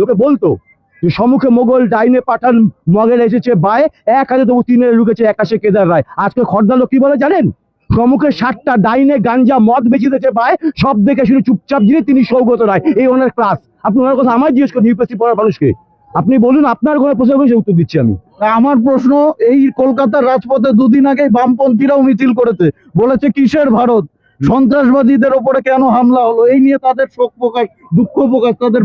লোকে বলতো যে সম্মুখে মোগল ডাইনে পাঠান মগের এসেছে বায়ে এক হাতে তবু তিনে লুকেছে একাশে কেদার রায়। আজকে খর্দা লোক কি বলে জানেন? সম্মুখে ষাটটা ডাইনে গাঞ্জা মদ বেঁচে দিয়েছে বায়ে সব দেখে শুধু চুপচাপ যিনি তিনি সৌগত রায়। এই ওনার ক্লাস আপনি ওনার কথা আমার জিজ্ঞেস করেন ইউপিএসসি পড়ার মানুষকে। আপনি বলুন আপনার কোনো প্রশ্ন করবেন, সে উত্তর দিচ্ছি আমি। আমার প্রশ্ন এই কলকাতার রাজপথে দুদিন আগে বামপন্থীরাও মিছিল করেছে। বলেছে কিসের ভারত? সন্ত্রাসবাদীদের ওপরে কেন হামলা হলো? এই নিয়ে তাদের শোক প্রকাশ দুঃখ প্রকাশ তাদের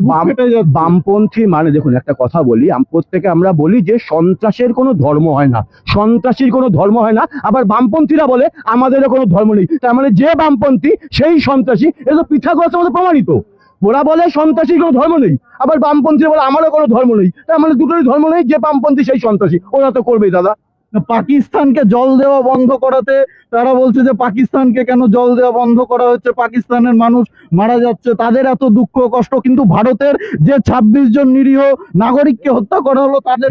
বামপন্থী মানে দেখুন একটা কথা বলি প্রত্যেকে আমরা বলি যে সন্ত্রাসের কোনো ধর্ম হয় না। সন্ত্রাসীর কোনো ধর্ম হয় না আবার বামপন্থীরা বলে আমাদেরও কোনো ধর্ম নেই। তার মানে যে বামপন্থী সেই সন্ত্রাসী এটা তো পিথাগোরাসের মধ্যে প্রমাণিত। ওরা বলে সন্ত্রাসীর কোনো ধর্ম নেই আবার বামপন্থীরা বলে আমারও কোনো ধর্ম নেই। তার মানে দুটোই ধর্ম নেই যে বামপন্থী সেই সন্ত্রাসী। ওরা তো করবেই দাদা। পাকিস্তানকে জল দেওয়া বন্ধ করাতে তারা বলছে যে পাকিস্তানকে কেন জল দেওয়া বন্ধ করা হচ্ছে? পাকিস্তানের মানুষ মারা যাচ্ছে। তাদের এত দুঃখ কষ্ট কিন্তু ভারতের যে ২৬ জন নিরীহ নাগরিককে হত্যা করা হলো তাদের।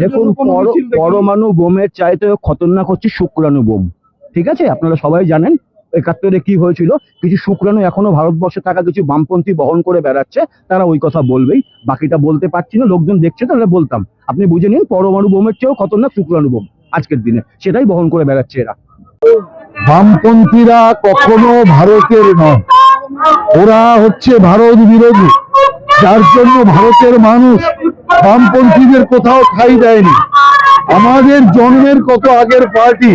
পরমাণু বোমের চাইতে খতরনাক হচ্ছে শুক্রাণু বোম। ঠিক আছে? আপনারা সবাই জানেন একাত্তরে কি হয়েছিল। কিছু শুক্রাণু এখনও ভারতবর্ষে থাকা কিছু বামপন্থী বহন করে বেড়াচ্ছে। তারা ওই কথা বলবেই। বাকিটা বলতে পারছি না। লোকজন দেখছে তাহলে বলতাম। আপনি বুঝে নিন পরমাণু বোমের চেয়েও খতরনাক শুক্রাণু বোম। আজকের দিনে। সেটাই বহন করে বেড়াচ্ছে এরা। বামপন্থীরা কখনো ভারতের নয়। ওরা হচ্ছে ভারত বিরোধী। যার জন্য ভারতের মানুষ বামপন্থীদের কোথাও ঠাই দেয়নি। আমাদের জন্মের কত আগের পার্টি,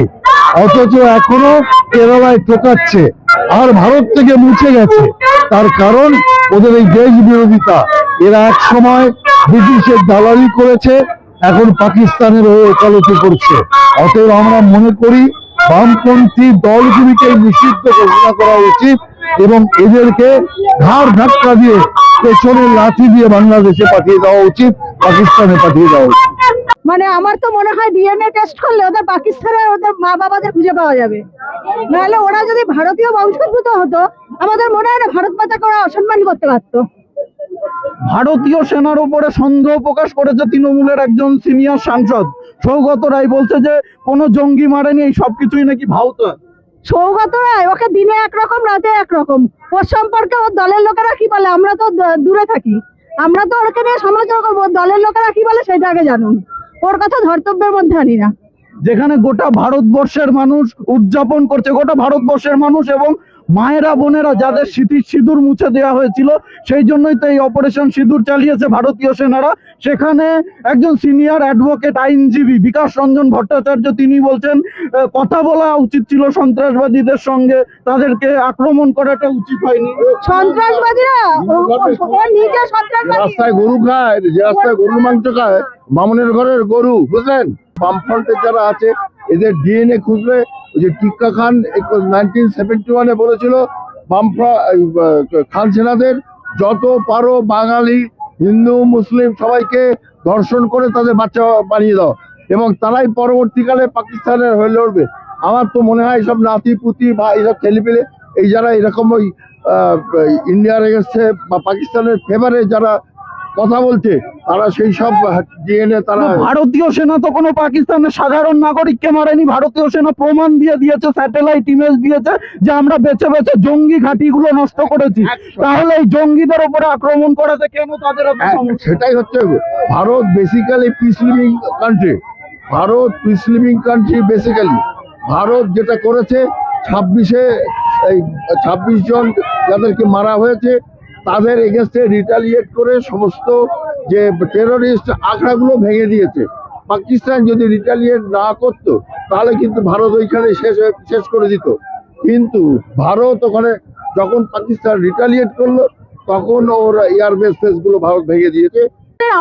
অথচ এখনও কেরালায় টোকাচ্ছে আর ভারত থেকে মুছে গেছে। তার কারণ ওদের এই দেশ বিরোধিতা। এরা এক সময় ব্রিটিশের দালালি করেছে এখন পাকিস্তানের হয়ে ওকালতি করছে। অতএব আমরা মনে করি, বামপন্থী দলগুলিকে নিষিদ্ধ ঘোষণা করা উচিত এবং এদেরকে ঘাড় ধাক্কা দিয়ে পেছনে লাথি দিয়ে বাংলাদেশে পাঠিয়ে দেওয়া উচিত, পাকিস্তানে পাঠিয়ে দেওয়া উচিত। মানে আমার তো মনে হয় ডিএনএ টেস্ট করলে ওদের পাকিস্তানের ওদের মা বাবাদের খুঁজে পাওয়া যাবে। নাহলে ওরা যদি ভারতীয় বংশোদ্ভূত হতো, আমাদের মনে হয় না ভারত মাতাকে ওরা অসম্মান করতে পারতো। ভারতীয় সেনার উপরে সন্দেহ প্রকাশ করেছে তৃণমূলের একজন সিনিয়র সাংসদ। সৌগত রায় বলছে যে কোনো জঙ্গি মারেনি এই সবকিছুই নাকি ভাউতা সৌগত রায় ওকে দিনে একরকম রাতে একরকম। ওর সম্পর্কে ওর দলের লোকেরা কি বলে? আমরা তো দূরে থাকি। আমরা তো ওকে নিয়ে সমালোচনা করব। দলের লোকেরা কি বলে সেটা আগে জানুন। ওর কথা ধর্তব্যের মধ্যে আনি না। যেখানে গোটা ভারতবর্ষের মানুষ উদযাপন করছে গোটা ভারতবর্ষের মানুষ এবং মায়েরা বোনেরা যাদের স্মৃতির সিঁদুর মুছে দেওয়া হয়েছিল সেই জন্যই তো এই অপারেশন সিঁদুর চালিয়েছে ভারতীয় সেনারা। সেখানে একজন সিনিয়র অ্যাডভোকেট আইনজীবী বিকাশ রঞ্জন ভট্টাচার্য তিনি বলছেন আহ, কথা বলা উচিত ছিল সন্ত্রাসবাদীদের সঙ্গে। তাদেরকে আক্রমণ করাটা উচিত হয়নি। সন্ত্রাসবাদীরা রাস্তায় গরু খায় যে রাস্তায় গরুর মাংস খায় বামনের ঘরের গরু বুঝলেন? বামফ্রন্টের যারা আছে এদের ডিএনএ খুঁজলে ওই যে টিক্কা খান নাইনটিন সেভেন্টি ওয়ানে বলেছিল, বামফ্র- খান সেনাদের যত পারো বাঙালি, হিন্দু, মুসলিম সবাইকে ধর্ষণ করে তাদের বাচ্চা বানিয়ে দাও। এবং তারাই পরবর্তীকালে পাকিস্তানের হয়ে লড়বে। আমার তো মনে হয় সব নাতি, পুতি বা এইসব ছেলেপেলে এই যারা এরকম ওই ইন্ডিয়ার এগেনস্টে বা পাকিস্তানের ফেভারে যারা কথা বলছে। তারা সেই সব ডিএনএ তারা ভারতীয় সেনা তো কোনো পাকিস্তানের সাধারণ নাগরিককে মারেনি। ভারতীয় সেনা প্রমাণ দিয়ে দিয়েছে স্যাটেলাইট ইমেজ দিয়েছে যে আমরা বেছে বেছে জঙ্গি ঘাঁটিগুলো নষ্ট করেছি। তাহলে এই জঙ্গিদের উপরে আক্রমণ করাতে কেন তাদের হ্যাঁ? সেটাই হচ্ছে। Bharat basically peace living country Bharat peace living country basically Bharat যেটা করেছে ছাব্বিশে এই ছাব্বিশ জন যাদেরকে মারা হয়েছে তাদের এগেনস্টে রিটালিয়েট করে সমস্ত যে টেরোরিস্ট আখড়াগুলো ভেঙে দিয়েছে। পাকিস্তান যদি রিটালিয়েট না করত, তাহলে কিন্তু ভারত ওইখানে শেষ শেষ করে দিত। কিন্তু ভারত ওখানে যখন পাকিস্তান রিটালিয়েট করল, তখন ওর এয়ারবেস ফেসগুলো ভারত ভেঙে দিয়েছে।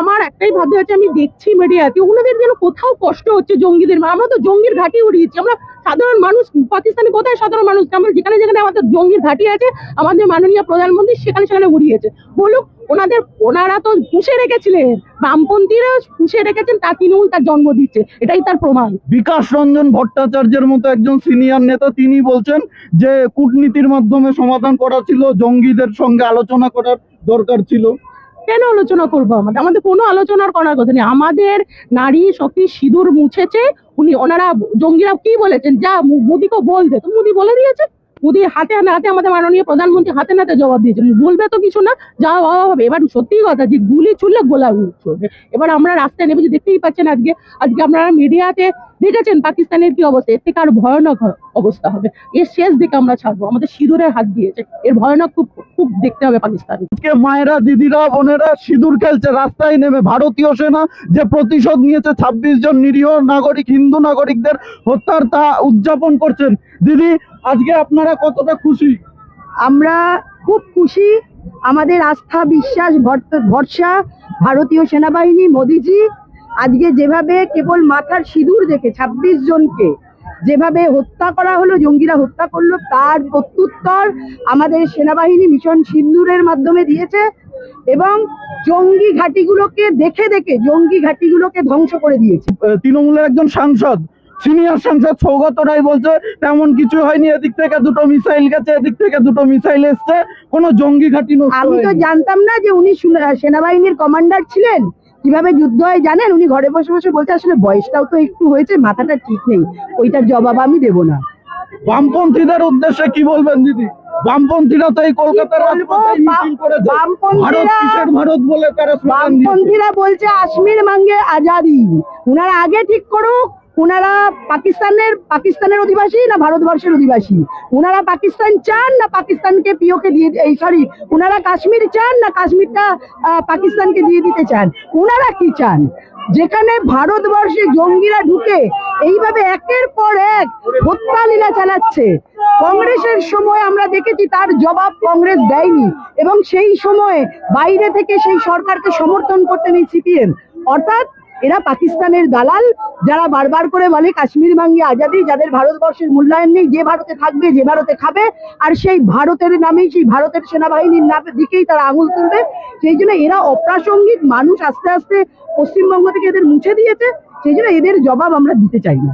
আমার একটাই ভাবতে হচ্ছে, আমি দেখছি মিডিয়াতে ওনাদের যেন কোথাও কষ্ট হচ্ছে জঙ্গিদের আমরা তো জঙ্গির ঘাঁটি উড়িয়েছি। আমরা সাধারণ মানুষ, পাকিস্তানে কোথায় সাধারণ মানুষ? আমরা যেখানে যেখানে আমাদের জঙ্গির ঘাঁটি আছে, আমাদের মাননীয় প্রধানমন্ত্রী সেখানে সেখানে উড়িয়েছে। বলুক, ওনাদের, ওনারা তো পুষে রেখেছিলেন, বামপন্থীরা পুষে রেখেছেন, তা তৃণমূল তার জন্ম দিচ্ছে, এটাই তার প্রমাণ। বিকাশ রঞ্জন ভট্টাচার্যের মতো একজন সিনিয়র নেতা, তিনি বলছেন যে, কূটনীতির মাধ্যমে সমাধান করা ছিল, জঙ্গিদের সঙ্গে আলোচনা করার দরকার ছিল। কেন আলোচনা করব আমাদের আমাদের কোনো আলোচনার করার কথা নেই। আমাদের নারী শক্তি সিঁদুর মুছেছে, উনি ওনারা জঙ্গিরা কি বলেছেন? যা মোদিকে বল দে তো মোদি বলে দিয়েছে। মোদি হাতে নাতে আমাদের মাননীয় প্রধানমন্ত্রী হাতে নাতে জবাব দিয়েছেন। বলবে তো কিছু না, যা হওয়া হবে। এবার সত্যি কথা, যে গুলি ছুড়লে গোলা চলবে এবার আমরা রাস্তায় নেমে দেখতেই পাচ্ছেন আজকে আজকে আপনারা মিডিয়াতে দেখেছেন পাকিস্তানের কি অবস্থা? এর থেকে আরও ভয়ানক অবস্থা হবে। এর শেষ দিকে আমরা ছাড়বো। আমাদের সিঁদুরের হাত দিয়েছে। এর ভয়ানক খুব খুব দেখতে হবে পাকিস্তান আজকে মায়েরা দিদিরা বোনেরা সিঁদুর খেলছে। রাস্তায় নেমে ভারতীয় সেনা যে প্রতিশোধ নিয়েছে ছাব্বিশ জন নিরীহ নাগরিক হিন্দু নাগরিকদের হত্যার তা উদযাপন করছেন। দিদি আজকে আপনারা কতটা খুশি? আমরা খুব খুশি। আমাদের আস্থা বিশ্বাস ভর- ভরসা ভারতীয় সেনাবাহিনী মোদিজি আজকে যেভাবে কেবল মাথার সিঁদুর দেখে ছাব্বিশ জনকে যেভাবে হত্যা করা হলো জঙ্গিরা হত্যা করল তার প্রত্যুত্তর আমাদের সেনাবাহিনী মিশন সিন্দুরের মাধ্যমে দিয়েছে এবং জঙ্গি ঘাটিগুলোকে দেখে দেখে জঙ্গি ঘাটিগুলোকে ধ্বংস করে দিয়েছে। তৃণমূলের একজন সাংসদ সিনিয়র সাংসদ সৌগত রায় বলছে তেমন কিছু হয়নি এদিক থেকে দুটো মিসাইল গেছে এদিক থেকে দুটো মিসাইল এসছে কোনো জঙ্গি ঘাটি আমি তো জানতাম না যে উনি সুনা- সেনাবাহিনীর কমান্ডার ছিলেন। কীভাবে যুদ্ধ হয় জানেন? উনি ঘরে বসে বসে বলছে আসলে বয়সটাও তো একটু হয়েছে মাথাটা ঠিক নেই। ওইটার জবাব আমি দেব না। বামপন্থীদের উদ্দেশ্যে কি বলবেন দিদি? বামপন্থীরা তো এই কলকাতার ভারত বলে তারা বামপন্থীরা বলছে কাশ্মীর মাঙ্গে আজাদি। উনার আগে ঠিক করুক উনারা পাকিস্তানের পাকিস্তানের অধিবাসী না ভারতবর্ষের অধিবাসী? উনারা পাকিস্তান চান না পাকিস্তানকে পিওকে দিয়ে এই সরি উনারা কাশ্মীর চান না কাশ্মীরটা পাকিস্তানকে দিয়ে দিতে চান? উনারা কি চান? যেখানে ভারতবর্ষে জঙ্গিরা ঢুকে এইভাবে একের পর এক হত্যা লীলা চালাচ্ছে। কংগ্রেসের সময় আমরা দেখেছি তার জবাব কংগ্রেস দেয়নি এবং সেই সময়ে বাইরে থেকে সেই সরকারকে সমর্থন করতেন এই সিপিএম। অর্থাৎ এরা পাকিস্তানের দালাল, যারা বারবার করে বলে কাশ্মীর ভাঙ্গি আজাদি, যাদের ভারতবর্ষের মূল্যায়ন নেই, যে ভারতে থাকবে, যে ভারতে খাবে, আর সেই ভারতের নামেই, সেই ভারতের সেনাবাহিনীর নামে দিকেই তারা আঙুল তুলবে। সেই জন্য এরা অপ্রাসঙ্গিক মানুষ, আস্তে আস্তে পশ্চিমবঙ্গ থেকে এদের মুছে দিয়েছে। সেই জন্য এদের জবাব আমরা দিতে চাই না।